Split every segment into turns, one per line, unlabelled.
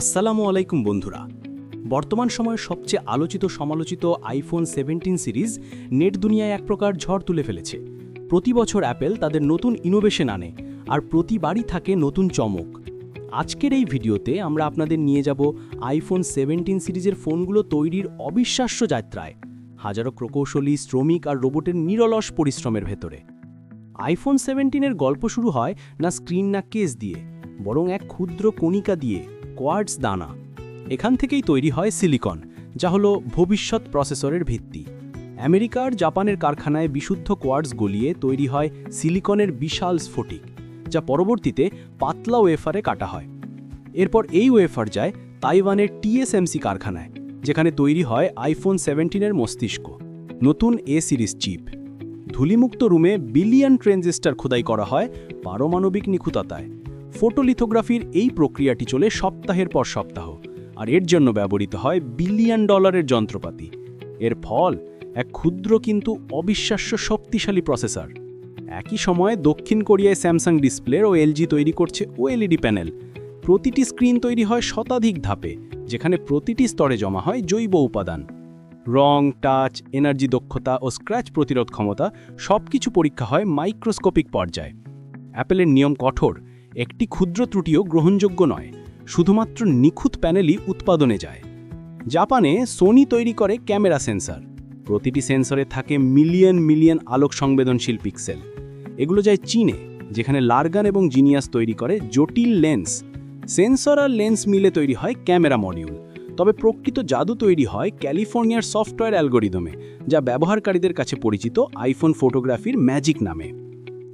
আসসালামু আলাইকুম বন্ধুরা। বর্তমান সময়ে সবচেয়ে আলোচিত সমালোচিত আইফোন সেভেন্টিন সিরিজ নেট দুনিয়ায় এক প্রকার ঝড় তুলে ফেলেছে। প্রতি বছর অ্যাপেল তাদের নতুন ইনোভেশন আনে আর প্রতিবারই থাকে নতুন চমক। আজকের এই ভিডিওতে আমরা আপনাদের নিয়ে যাব আইফোন সেভেন্টিন সিরিজের ফোনগুলো তৈরির অবিশ্বাস্য যাত্রায়, হাজারো প্রকৌশলী, শ্রমিক আর রোবটের নিরলস পরিশ্রমের ভেতরে। আইফোন সেভেন্টিনের গল্প শুরু হয় না স্ক্রিন না কেস দিয়ে, বরং এক ক্ষুদ্র কণিকা দিয়ে। কোয়ার্টস দানা। এখান থেকেই তৈরি হয় সিলিকন, যা হলো ভবিষ্যৎ প্রসেসরের ভিত্তি। আমেরিকার জাপানের কারখানায় বিশুদ্ধ কোয়ার্টস গলিয়ে তৈরি হয় সিলিকনের বিশাল স্ফটিক, যা পরবর্তীতে পাতলা ওয়েফারে কাটা হয়। এরপর এই ওয়েফার যায় তাইওয়ানের টিএসএমসি কারখানায়, যেখানে তৈরি হয় আইফোন সেভেন্টিনের মস্তিষ্ক, নতুন এ সিরিজ চিপ। ধূলিমুক্ত রুমে বিলিয়ন ট্রেনজিস্টার খোদাই করা হয় পারমাণবিক নিখুঁততায়। ফটোলিথোগ্রাফির এই প্রক্রিয়াটি চলে সপ্তাহের পর সপ্তাহ, আর এর জন্য ব্যবহৃত হয় বিলিয়ন ডলারের যন্ত্রপাতি। এর ফল, এক ক্ষুদ্র কিন্তু অবিশ্বাস্য শক্তিশালী প্রসেসর। একই সময়ে দক্ষিণ কোরিয়ায় স্যামসাং ডিসপ্লের ও এলজি তৈরি করছে ওএলইডি প্যানেল। প্রতিটি স্ক্রিন তৈরি হয় শতাধিক ধাপে, যেখানে প্রতিটি স্তরে জমা হয় জৈব উপাদান। রং, টাচ, এনার্জি দক্ষতা ও স্ক্র্যাচ প্রতিরোধ ক্ষমতা সবকিছু পরীক্ষা হয় মাইক্রোস্কোপিক পর্যায়ে। অ্যাপেলের নিয়ম কঠোর একটি ক্ষুদ্র ত্রুটিও গ্রহণযোগ্য নয়, শুধুমাত্র নিখুঁত প্যানেলই উৎপাদনে যায়। জাপানে সোনি তৈরি করে ক্যামেরা সেন্সর। প্রতিটি সেন্সরে থাকে মিলিয়ন মিলিয়ন আলোক সংবেদনশীল পিক্সেল। এগুলো যায় চীনে, যেখানে লার্গান এবং জিনিয়াস তৈরি করে জটিল লেন্স। সেন্সর আর লেন্স মিলে তৈরি হয় ক্যামেরা মডিউল। তবে প্রকৃত জাদু তৈরি হয় ক্যালিফোর্নিয়ার সফটওয়্যার অ্যালগোরিদমে, যা ব্যবহারকারীদের কাছে পরিচিত আইফোন ফটোগ্রাফির ম্যাজিক নামে।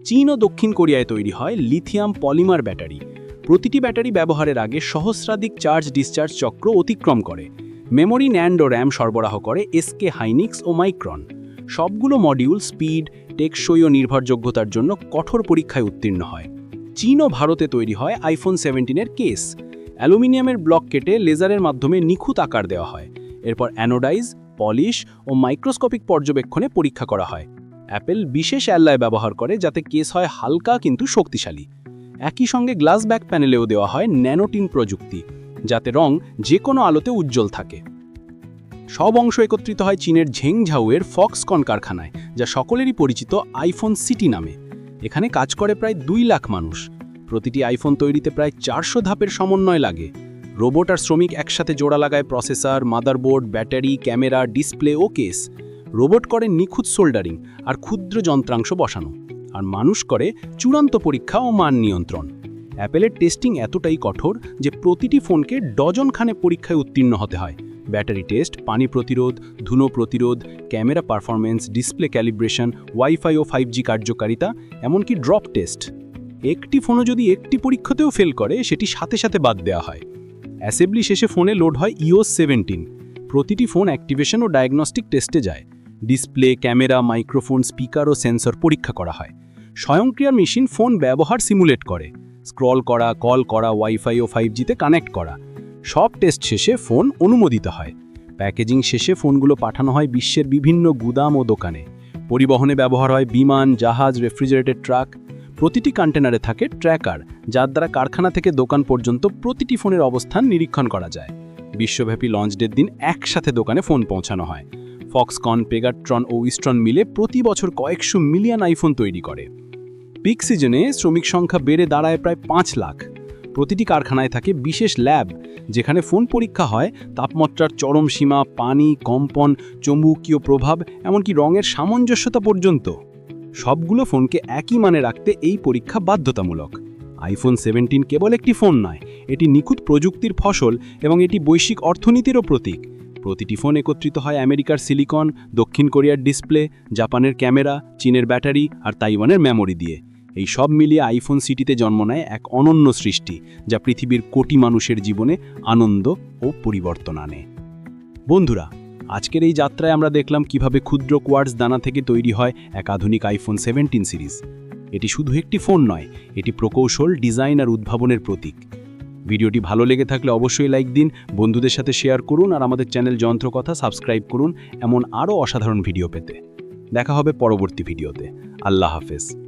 চীন ও দক্ষিণ কোরিয়ায় তৈরি হয় লিথিয়াম পলিমার ব্যাটারি। প্রতিটি ব্যাটারি ব্যবহারের আগে সহস্রাধিক চার্জ ডিসচার্জ চক্র অতিক্রম করে। মেমোরি ন্যান্ড ও র্যাম সরবরাহ করে এসকে হাইনিক্স ও মাইক্রন। সবগুলো মডিউল স্পিড, টেকসই ও নির্ভরযোগ্যতার জন্য কঠোর পরীক্ষায় উত্তীর্ণ হয়। চীন ও ভারতে তৈরি হয় আইফোন সেভেন্টিনের কেস। অ্যালুমিনিয়ামের ব্লক কেটে লেজারের মাধ্যমে নিখুঁত আকার দেওয়া হয়। এরপর অ্যানোডাইজ, পলিশ ও মাইক্রোস্কোপিক পর্যবেক্ষণে পরীক্ষা করা হয়। অ্যাপেল বিশেষ অ্যাল্লায় ব্যবহার করে যাতে কেস হয় হালকা কিন্তু শক্তিশালী। একই সঙ্গে গ্লাস ব্যাক প্যানেলেও দেওয়া হয় ন্যানোটিন প্রযুক্তি, যাতে রং যে কোনো আলোতে উজ্জ্বল থাকে। সব অংশ একত্রিত হয় চীনের ঝেংঝাউয়ের ফক্সকন কারখানায়, যা সকলেরই পরিচিত আইফোন সিটি নামে। এখানে কাজ করে প্রায় দুই লাখ মানুষ। প্রতিটি আইফোন তৈরিতে প্রায় চারশো ধাপের সমন্বয় লাগে। রোবট আর শ্রমিক একসাথে জোড়া লাগায় processor, motherboard, battery, camera, display ও কেস। রোবট করে নিখুঁত সোল্ডারিং আর ক্ষুদ্র যন্ত্রাংশ বসানো। আর মানুষ করে চূড়ান্ত পরীক্ষা ও মান নিয়ন্ত্রণ। অ্যাপেলের টেস্টিং এতটাই কঠোর যে প্রতিটি ফোনকে ডজনখানে পরীক্ষায় উত্তীর্ণ হতে হয়। ব্যাটারি টেস্ট, পানি প্রতিরোধ, ধুনো প্রতিরোধ, camera performance display calibration, wifi ও ফাইভ জি কার্যকারিতা, এমনকি ড্রপ টেস্ট। একটি ফোনও যদি একটি পরীক্ষাতেও ফেল করে, সেটি সাথে সাথে বাদ দেওয়া হয়। অ্যাসেম্বলি শেষে ফোনে লোড হয় ইওস সেভেন্টিন। প্রতিটি ফোন অ্যাক্টিভেশন ও ডায়াগনস্টিক টেস্টে যায়। ডিসপ্লে, ক্যামেরা, মাইক্রোফোন, স্পিকার ও সেন্সর পরীক্ষা করা হয়। স্বয়ংক্রিয় মেশিন ফোন ব্যবহার সিমুলেট করে। স্ক্রল করা, কল করা, ওয়াইফাই ও ফাইভ জিতে কানেক্ট করা। সব টেস্ট শেষে ফোন অনুমোদিত হয়। প্যাকেজিং শেষে ফোনগুলো পাঠানো হয় বিশ্বের বিভিন্ন গুদাম ও দোকানে। পরিবহনে ব্যবহার হয় বিমান, জাহাজ, রেফ্রিজারেটেড ট্রাক। প্রতিটি কন্টেনারে থাকে ট্র্যাকার, যার দ্বারা কারখানা থেকে দোকান পর্যন্ত প্রতিটি ফোনের অবস্থান নিরীক্ষণ করা যায়। বিশ্বব্যাপী লঞ্চ ডের দিন একসাথে দোকানে ফোন পৌঁছানো হয়। ফক্সকন পেগাট্রন ও ইস্ট্রন মিলে প্রতি বছর কয়েকশো মিলিয়ন আইফোন তৈরি করে। পিক সিজনে শ্রমিক সংখ্যা বেড়ে দাঁড়ায় প্রায় পাঁচ লাখ। প্রতিটি কারখানায় থাকে বিশেষ ল্যাব যেখানে ফোন পরীক্ষা হয়, তাপমাত্রার চরম সীমা, পানি, কম্পন, চৌম্বকীয় প্রভাব, এমনকি রঙের সামঞ্জস্যতা পর্যন্ত। সবগুলো ফোনকে একই মানে রাখতে এই পরীক্ষা বাধ্যতামূলক। আইফোন সেভেন্টিন কেবল একটি ফোন নয়, এটি নিখুঁত প্রযুক্তির ফসল এবং এটি বৈশ্বিক অর্থনীতিরও প্রতীক। প্রতিটি ফোন একত্রিত হয় আমেরিকার সিলিকন, দক্ষিণ কোরিয়ার ডিসপ্লে, জাপানের ক্যামেরা, চীনের ব্যাটারি আর তাইওয়ানের মেমোরি দিয়ে। এই সব মিলিয়ে আইফোন সিটিতে জন্ম নেয় এক অনন্য সৃষ্টি, যা পৃথিবীর কোটি মানুষের জীবনে আনন্দ ও পরিবর্তন আনে। বন্ধুরা, আজকের এই যাত্রায় আমরা দেখলাম কীভাবে ক্ষুদ্র কোয়ার্টস দানা থেকে তৈরি হয় এক আধুনিক আইফোন সেভেন্টিন সিরিজ। এটি শুধু একটি ফোন নয়, এটি প্রকৌশল, ডিজাইন আর উদ্ভাবনের প্রতীক। ভিডিওটি ভালো লেগে থাকলে অবশ্যই লাইক দিন, বন্ধুদের সাথে শেয়ার করুন আর আমাদের চ্যানেল যন্ত্রকথা সাবস্ক্রাইব করুন, এমন আরও অসাধারণ ভিডিও পেতে। দেখা হবে পরবর্তী ভিডিওতে। আল্লাহ হাফেজ।